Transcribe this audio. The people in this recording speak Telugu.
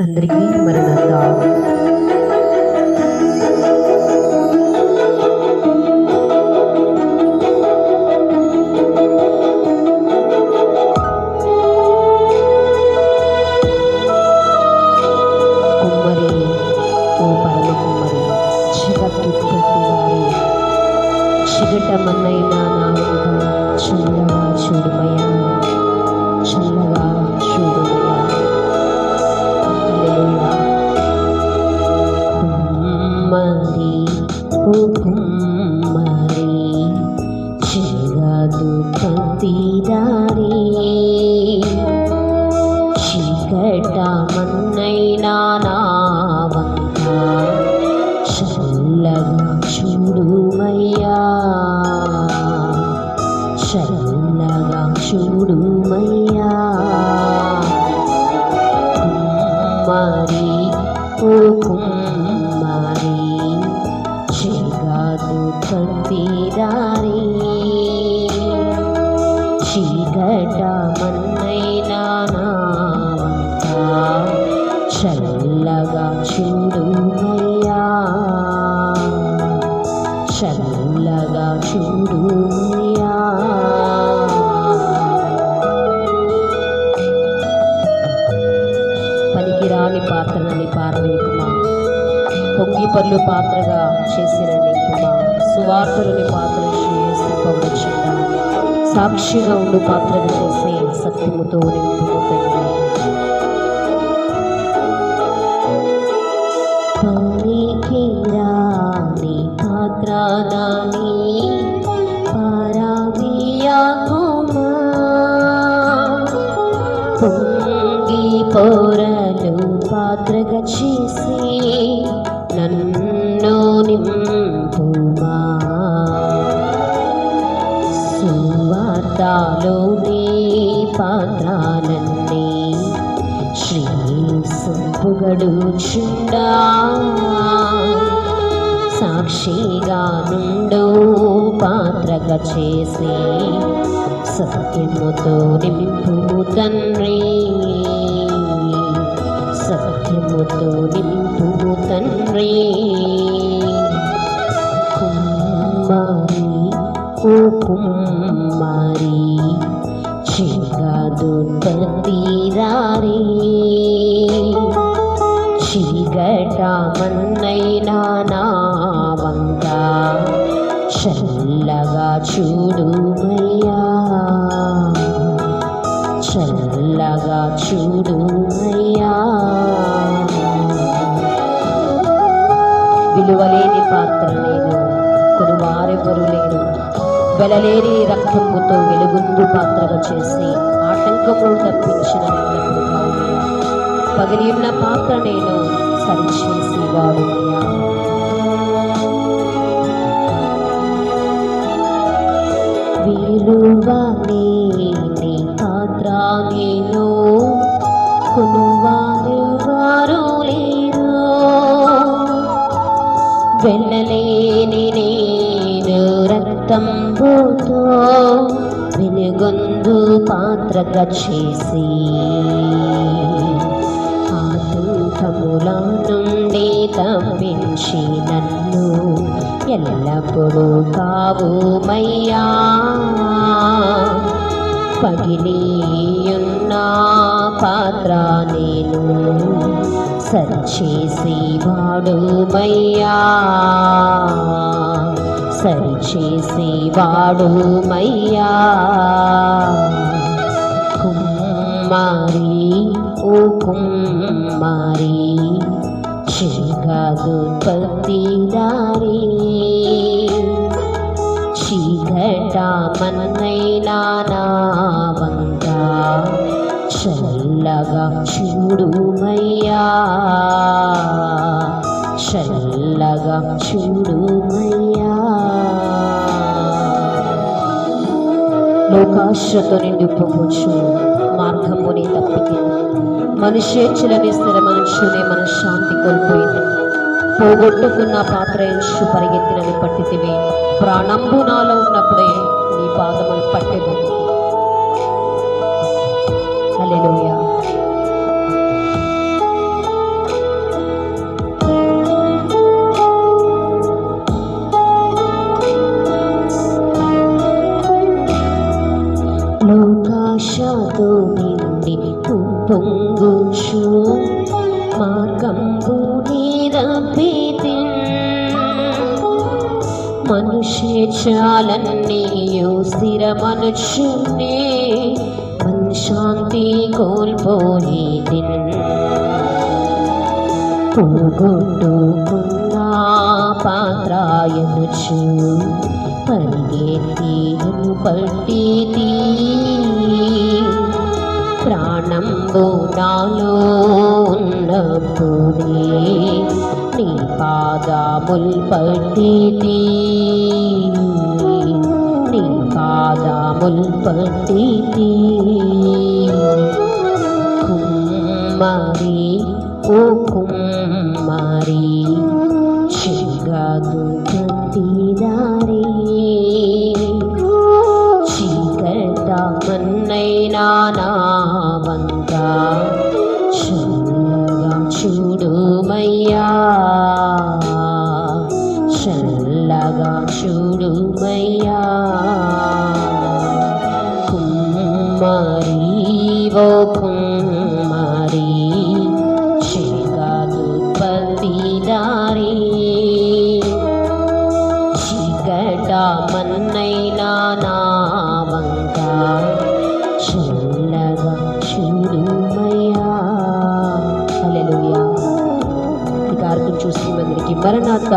అందరికీ మరణాత చీకటమన్నైనా నా చల్లగా చూడుమయ్యా చల్లగా చూడుమయ్యా కుమ్మరి ఓ కుమ్మరి చిగాదు పందిరారి చీకట చూడుమయ్యా పనికిరాని పాత్రనని పారవేకుమా పొంగి పళ్ళు పాత్రగా చేసిన నీకుమా సువార్తలని పాత్ర చేసి సాక్షిగా ఉండు పాత్రగా చేసి సత్యముతో నింపుము తండ్రి. పనికిరాని నన్ను నింపుమా. సువార్తలోని పాత్రాలన్నీ శ్రీ సంపుగడు చుండా. సాక్షిగా నుండు పాత్రగా చేసి సత్యముతో నింపుము తండ్రి. చిగాదు తందిరారి చీకట మన్నైనా నా వంక చల్లగా చూడుమయ్యా చల్లగా చూడుమయ్యా విలువలేని పాత్రని వెలలేని రక్తముతో వెలుగుందు పాత్రగా చేసి ఆటంకములు తప్పించిన నిన్నప్పుడు పగిలి ఉన్న పాత్ర నేను సరిచేసి వాడునయ్యా విలువలేని పాత్ర నేను? లేరు? వెళ్ళలేని నేను రక్తంబుతో వెలుగొందు పాత్రగా చేసి. ఆతంకముల నుండి తప్పించి నన్ను ఎల్లప్పుడూ కావుమయ్యా. పగిలియున్న పాత్ర నేను సరిచేసి వాడుమయ్యా. సరిచేసి మయ్యా కుమ్మారి ఓ కుమ్మారి చిగదుపతిదారి చీకట మన్నైనా నా వంక చల్లగా చూడుమయ్యా. చల్లగా చూడుమయ్యా. లోకాశ్రతో నిండి మార్గమునే తప్పితే మనుషేచ్చులని స్థిరమనుషునే మన శాంతి కోల్పోయింది పోగొట్టుకున్న పాత్ర ఎంచు పరిగెత్తినని పట్టితివి. ప్రాణంబు నాలో ఉన్నప్పుడే మనుష్యేచ్ఛాలన్నీయు స్థిరమనుచునే మనశాంతి కోల్పోయి పోగొట్టుకున్న పాత్రాయనుచు పరిగెత్తిను పట్టిది ప్రాణంబు నాలో ఉన్నప్పుడే నీ పాదముల్ పట్టిది నీ పాదముల్ పట్టిది కుమ్మరి ఓ కుమ్మరి చిగదు గంటిదారి చీకట మన్నైనా నా వంక చల్లగా చూడుమయ్యా. ఓ కుమ్మరి చీకదు పతిదారి మన్నైనా నా చల్లగా చూడుమయ్యా హల్లెలూయా. ఈ కార్యక్రమం చూస్తున్నందరికీ మరణాత.